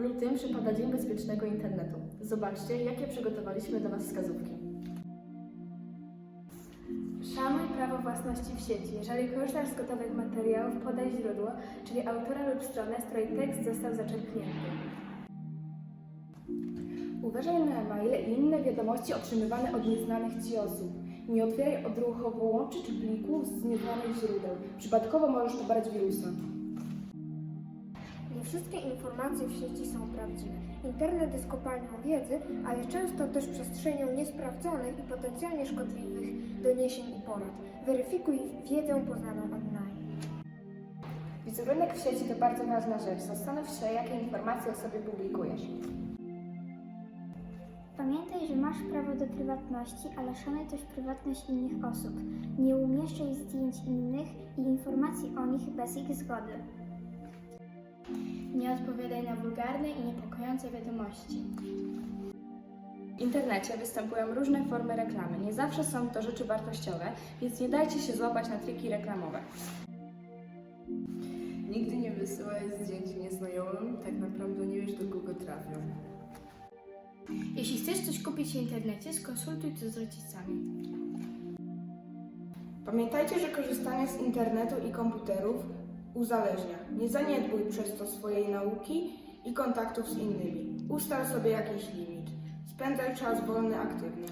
W lutym przypada Dzień Bezpiecznego Internetu. Zobaczcie, jakie przygotowaliśmy dla Was wskazówki. Szanuj prawo własności w sieci. Jeżeli korzystasz z gotowych materiałów, podaj źródło, czyli autora lub stronę, z której tekst został zaczerpnięty. Uważaj na maile i inne wiadomości otrzymywane od nieznanych Ci osób. Nie otwieraj odruchowo łączy czy plików z nieznanych źródeł. Przypadkowo możesz pobrać wirusa. Wszystkie informacje w sieci są prawdziwe. Internet jest kopalnią wiedzy, ale często też przestrzenią niesprawdzonych i potencjalnie szkodliwych doniesień i porad. Weryfikuj wiedzę poznaną online. Wizerunek w sieci to bardzo ważna rzecz. Zastanów się, jakie informacje o sobie publikujesz. Pamiętaj, że masz prawo do prywatności, ale szanuj też prywatność innych osób. Nie umieszczaj zdjęć innych i informacji o nich bez ich zgody. Nie odpowiadaj na wulgarne i niepokojące wiadomości. W internecie występują różne formy reklamy. Nie zawsze są to rzeczy wartościowe, więc nie dajcie się złapać na triki reklamowe. Nigdy nie wysyłaj zdjęć nieznajomym, tak naprawdę nie wiesz do kogo trafią. Jeśli chcesz coś kupić w internecie, skonsultuj to z rodzicami. Pamiętajcie, że korzystanie z internetu i komputerów uzależnia. Nie zaniedbuj przez to swojej nauki i kontaktów z innymi. Ustal sobie jakiś limit. Spędzaj czas wolny aktywnie.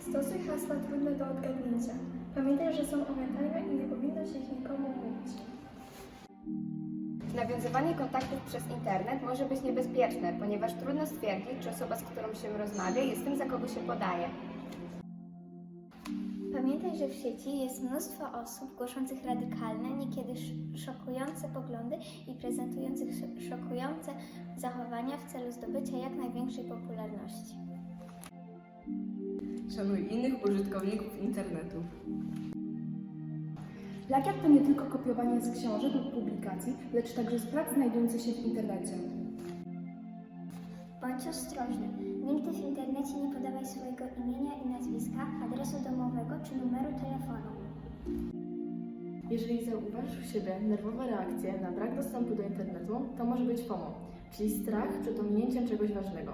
Stosuj hasła trudne do odgadnięcia. Pamiętaj, że są one i nie powinno się ich nikomu mówić. Nawiązywanie kontaktów przez internet może być niebezpieczne, ponieważ trudno stwierdzić, czy osoba, z którą się rozmawia, jest tym, za kogo się podaje. Pamiętaj, że w sieci jest mnóstwo osób głoszących radykalne, niekiedy sz- szokujące poglądy i prezentujących sz- szokujące zachowania w celu zdobycia jak największej popularności. Szanuj innych użytkowników internetu. Plagiat to nie tylko kopiowanie z książek lub publikacji, lecz także z prac znajdujących się w internecie. Bądź ostrożny. Nigdy w internecie nie podawaj swojego imienia i nazwiska, adresu domowego czy numeru telefonu. Jeżeli zauważysz u siebie nerwowe reakcje na brak dostępu do internetu, to może być FOMO, czyli strach przed ominięciem czegoś ważnego.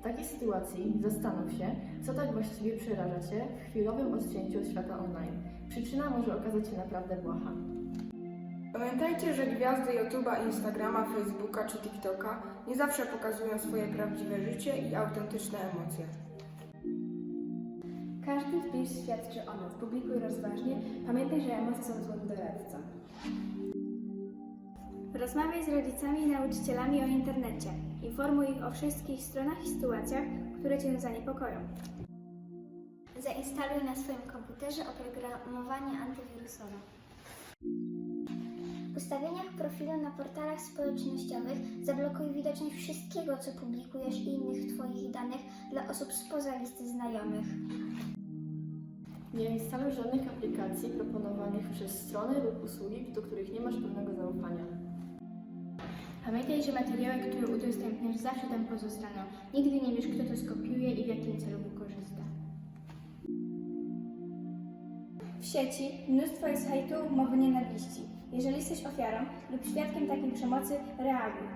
W takiej sytuacji zastanów się, co tak właściwie przeraża Cię w chwilowym odcięciu od świata online. Przyczyna może okazać się naprawdę błaha. Pamiętajcie, że gwiazdy YouTube'a, Instagrama, Facebooka czy TikToka nie zawsze pokazują swoje prawdziwe życie i autentyczne emocje. Każdy wpis świadczy o nas. Publikuj rozważnie. Pamiętaj, że emocje są złym doradcą. Rozmawiaj z rodzicami i nauczycielami o internecie. Informuj ich o wszystkich stronach i sytuacjach, które Cię zaniepokoją. Zainstaluj na swoim komputerze oprogramowanie antywirusowe. W ustawieniach profilu na portalach społecznościowych zablokuj widoczność wszystkiego, co publikujesz i innych Twoich danych dla osób spoza listy znajomych. Nie instaluj żadnych aplikacji proponowanych przez strony lub usługi, do których nie masz pełnego zaufania. Pamiętaj, że materiały, które udostępniasz, zawsze tam pozostaną. Nigdy nie wiesz, kto to skopiuje i w jakim celu wykorzysta. W sieci mnóstwo jest hejtu, mowy nienawiści. Jeżeli jesteś ofiarą lub świadkiem takiej przemocy, reaguj.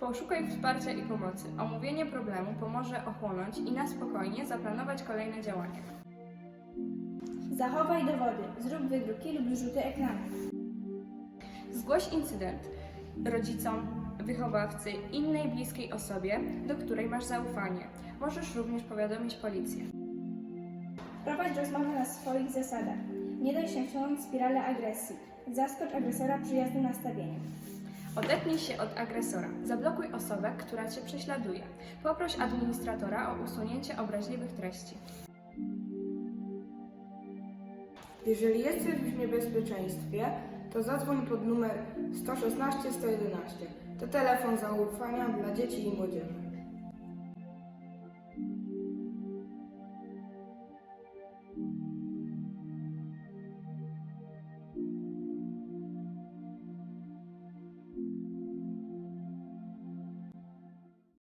Poszukaj wsparcia i pomocy. Omówienie problemu pomoże ochłonąć i na spokojnie zaplanować kolejne działania. Zachowaj dowody, zrób wydruki lub rzuty ekranu. Zgłoś incydent rodzicom, wychowawcy, innej bliskiej osobie, do której masz zaufanie. Możesz również powiadomić policję. Prowadź rozmowę na swoich zasadach. Nie daj się wciągnąć w spiralę agresji. Zaskocz agresora przyjaznym nastawieniem. Odetnij się od agresora. Zablokuj osobę, która Cię prześladuje. Poproś administratora o usunięcie obraźliwych treści. Jeżeli jesteś w niebezpieczeństwie, to zadzwoń pod numer 116 111. To telefon zaufania dla dzieci i młodzieży.